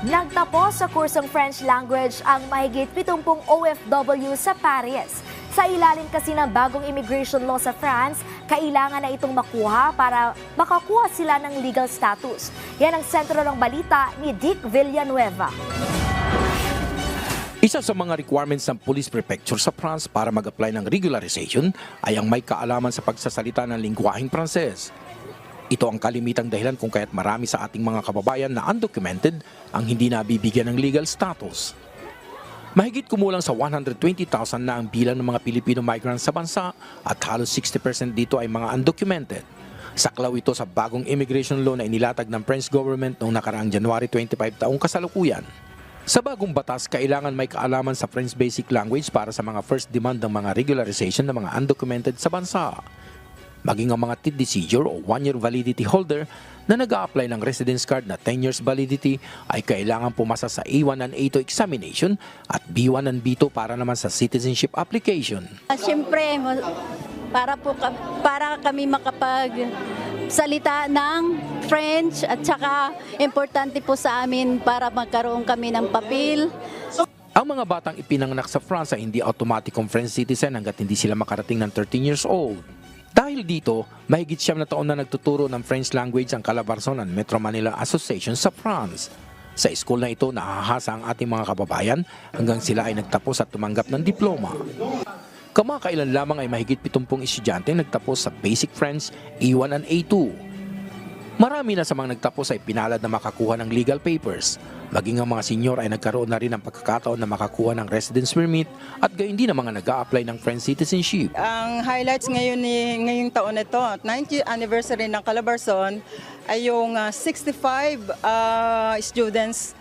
Nagtapos sa kursong French language ang mahigit 70 OFW sa Paris. Sa ilalim kasi ng bagong immigration law sa France, kailangan na itong makuha para makakuha sila ng legal status. Yan ang sentro ng balita ni Dick Villanueva. Isa sa mga requirements ng police prefecture sa France para mag-apply ng regularization ay ang may kaalaman sa pagsasalita ng lingwaheng Pranses. Ito ang kalimitang dahilan kung kaya't marami sa ating mga kababayan na undocumented ang hindi nabibigyan ng legal status. Mahigit kumulang sa 120,000 na ang bilang ng mga Pilipino migrants sa bansa at halos 60% dito ay mga undocumented. Saklaw ito sa bagong immigration law na inilatag ng French government noong nakaraang January 25 taong kasalukuyan. Sa bagong batas, kailangan may kaalaman sa French Basic Language para sa mga first demand ng mga regularization ng mga undocumented sa bansa. Maging ang mga TID seizure o one-year validity holder na nag apply ng residence card na 10 years validity ay kailangan pumasa sa A1 and A2 examination at B1 and B2 para naman sa citizenship application. Ah, Siyempre, para po para kami makapag salita ng French at saka importante po sa amin para magkaroon kami ng papel. Ang mga batang ipinanganak sa France ay hindi automaticong French citizen hanggat hindi sila makarating ng 13 years old. Dahil dito, mahigit siyam na taon na nagtuturo ng French language ang Calabarzon Metro Manila Association sa France. Sa school na ito, nahahasa ang ating mga kababayan hanggang sila ay nagtapos at tumanggap ng diploma. Kamakailan lamang ay mahigit 70 estudyante nagtapos sa Basic French A1 and A2. Marami na sa mga nagtapos ay pinalad na makakuha ng legal papers. Maging ang mga senior ay nagkaroon na rin ng pagkakataon na makakuha ng residence permit at gayon din ang mga nag apply ng French citizenship. Ang highlights ngayon ni ngayong taon na ito, 90th anniversary ng Calabarzon, ay yung ah, 65 ah, students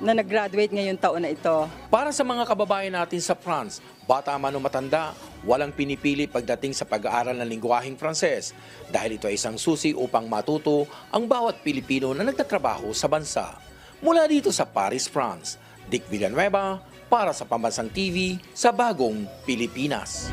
na nag-graduate ngayong taon na ito. Para sa mga kababayan natin sa France, bata man o matanda, walang pinipili pagdating sa pag-aaral ng lingwaheng Frances dahil ito ay isang susi upang matuto ang bawat Pilipino na nagtatrabaho sa bansa. Mula dito sa Paris, France, Dick Villanueva para sa Pambansang TV sa Bagong Pilipinas.